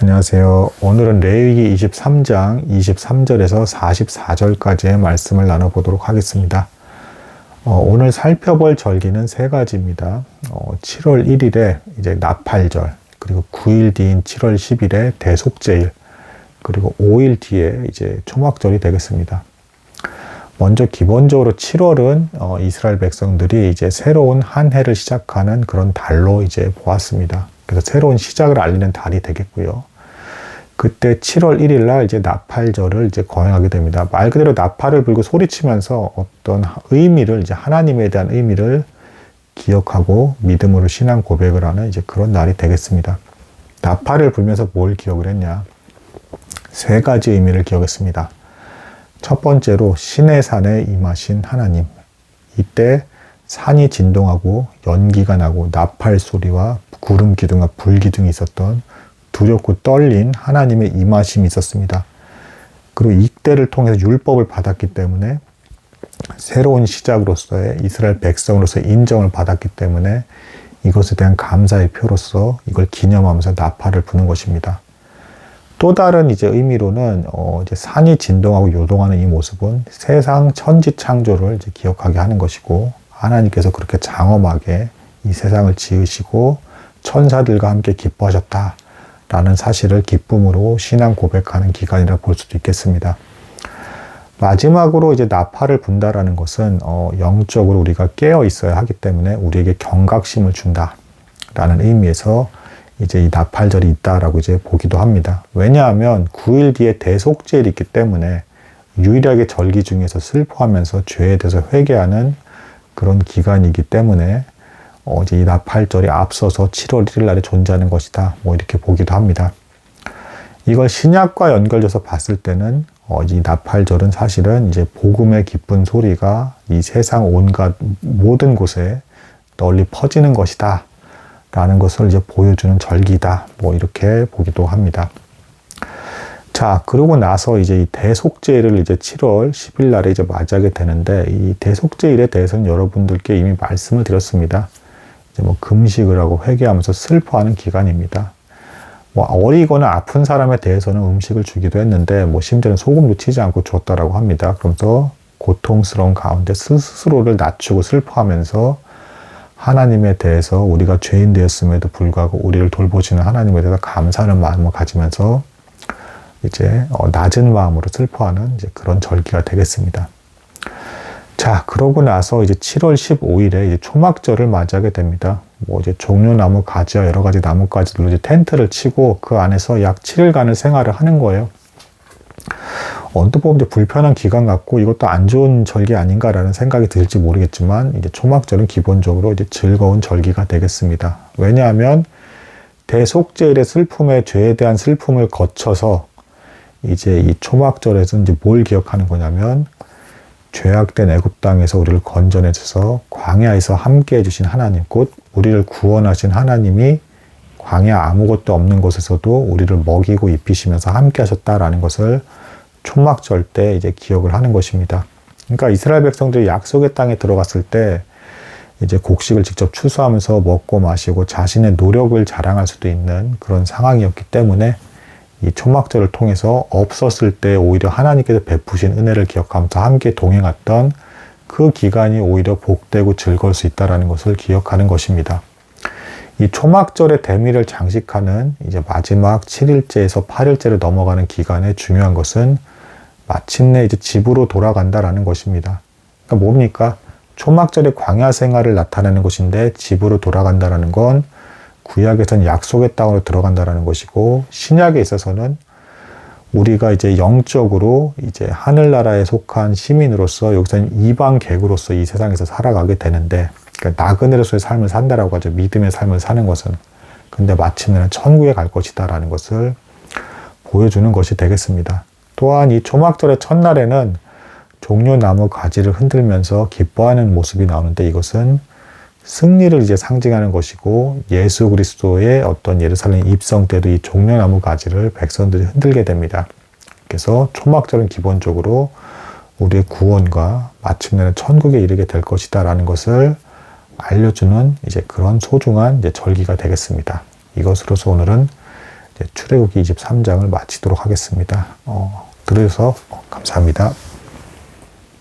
안녕하세요. 오늘은 레위기 23장 23절에서 44절까지의 말씀을 나눠보도록 하겠습니다. 어, 오늘 살펴볼 절기는 세 가지입니다. 어, 7월 1일에 이제 나팔절, 그리고 9일 뒤인 7월 10일에 대속제일, 그리고 5일 뒤에 이제 초막절이 되겠습니다. 먼저 기본적으로 7월은 어, 이스라엘 백성들이 이제 새로운 한 해를 시작하는 그런 달로 이제 보았습니다. 그래서 새로운 시작을 알리는 달이 되겠고요. 그때 7월 1일 날 이제 나팔절을 이제 거행하게 됩니다. 말 그대로 나팔을 불고 소리치면서 어떤 의미를 이제 하나님에 대한 의미를 기억하고 믿음으로 신앙 고백을 하는 이제 그런 날이 되겠습니다. 나팔을 불면서 뭘 기억을 했냐? 세 가지 의미를 기억했습니다. 첫 번째로 신의 산에 임하신 하나님. 이때 산이 진동하고 연기가 나고 나팔 소리와 구름 기둥과 불 기둥이 있었던 두렵고 떨린 하나님의 임하심이 있었습니다. 그리고 이때를 통해서 율법을 받았기 때문에 새로운 시작으로서의 이스라엘 백성으로서 인정을 받았기 때문에 이것에 대한 감사의 표로서 이걸 기념하면서 나팔을 부는 것입니다. 또 다른 이제 의미로는 어 이제 산이 진동하고 요동하는 이 모습은 세상 천지 창조를 이제 기억하게 하는 것이고 하나님께서 그렇게 장엄하게 이 세상을 지으시고 천사들과 함께 기뻐하셨다 라는 사실을 기쁨으로 신앙 고백하는 기간이라 볼 수도 있겠습니다. 마지막으로 이제 나팔을 분다라는 것은 어 영적으로 우리가 깨어 있어야 하기 때문에 우리에게 경각심을 준다라는 의미에서 이제 이 나팔절이 있다라고 이제 보기도 합니다. 왜냐하면 9일 뒤에 대속제일이 있기 때문에 유일하게 절기 중에서 슬퍼하면서 죄에 대해서 회개하는 그런 기간이기 때문에 어 이제 이 나팔절이 앞서서 7월 1일 날에 존재하는 것이다. 뭐 이렇게 보기도 합니다. 이걸 신약과 연결해서 봤을 때는 어, 이 나팔절은 사실은 이제 복음의 기쁜 소리가 이 세상 온갖 모든 곳에 널리 퍼지는 것이다. 라는 것을 이제 보여주는 절기다. 뭐 이렇게 보기도 합니다. 자, 그러고 나서 이제 이 대속제일을 이제 7월 10일 날에 이제 맞이하게 되는데 이 대속제일에 대해서는 여러분들께 이미 말씀을 드렸습니다. 뭐 금식을 하고 회개하면서 슬퍼하는 기간입니다. 뭐 어리거나 아픈 사람에 대해서는 음식을 주기도 했는데 뭐 심지어는 소금도 치지 않고 줬다라고 합니다. 그러면서 고통스러운 가운데 스스로를 낮추고 슬퍼하면서 하나님에 대해서 우리가 죄인 되었음에도 불구하고 우리를 돌보시는 하나님에 대해서 감사하는 마음을 가지면서 이제 어, 낮은 마음으로 슬퍼하는 이제 그런 절기가 되겠습니다. 자, 그러고 나서 이제 7월 15일에 이제 초막절을 맞이하게 됩니다. 뭐 이제 종려나무 가지와 여러 가지 나뭇가지들로 이제 텐트를 치고 그 안에서 약 7일간을 생활을 하는 거예요. 언뜻 보면 이제 불편한 기간 같고 이것도 안 좋은 절기 아닌가라는 생각이 들지 모르겠지만 이제 초막절은 기본적으로 이제 즐거운 절기가 되겠습니다. 왜냐하면 대속제일의 슬픔의 죄에 대한 슬픔을 거쳐서 이제 이 초막절에서 이제 뭘 기억하는 거냐면 죄악된 애굽 땅에서 우리를 건져내 줘서 광야에서 함께 해주신 하나님, 곧 우리를 구원하신 하나님이 광야 아무것도 없는 곳에서도 우리를 먹이고 입히시면서 함께 하셨다라는 것을 초막절 때 이제 기억을 하는 것입니다. 그러니까 이스라엘 백성들이 약속의 땅에 들어갔을 때 이제 곡식을 직접 추수하면서 먹고 마시고 자신의 노력을 자랑할 수도 있는 그런 상황이었기 때문에 이 초막절을 통해서 없었을 때 오히려 하나님께서 베푸신 은혜를 기억하면서 함께 동행했던 그 기간이 오히려 복되고 즐거울 수 있다는 것을 기억하는 것입니다. 이 초막절의 대미를 장식하는 이제 마지막 7일째에서 8일째로 넘어가는 기간에 중요한 것은 마침내 이제 집으로 돌아간다라는 것입니다. 그러니까 뭡니까? 초막절의 광야 생활을 나타내는 것인데 집으로 돌아간다라는 건 구약에서는 약속의 땅으로 들어간다라는 것이고 신약에 있어서는 우리가 이제 영적으로 이제 하늘나라에 속한 시민으로서 여기서는 이방 객으로서 이 세상에서 살아가게 되는데 그러니까 나그네로서의 삶을 산다라고 하죠. 믿음의 삶을 사는 것은. 근데 마침내는 천국에 갈 것이다라는 것을 보여주는 것이 되겠습니다. 또한 이 초막절의 첫날에는 종려나무 가지를 흔들면서 기뻐하는 모습이 나오는데 이것은 승리를 이제 상징하는 것이고 예수 그리스도의 어떤 예루살렘 입성 때도 이 종려나무 가지를 백성들이 흔들게 됩니다. 그래서 초막절은 기본적으로 우리의 구원과 마침내는 천국에 이르게 될 것이다라는 것을 알려주는 이제 그런 소중한 이제 절기가 되겠습니다. 이것으로서 오늘은 출애굽기 23장을 마치도록 하겠습니다. 어, 들어주셔서 감사합니다.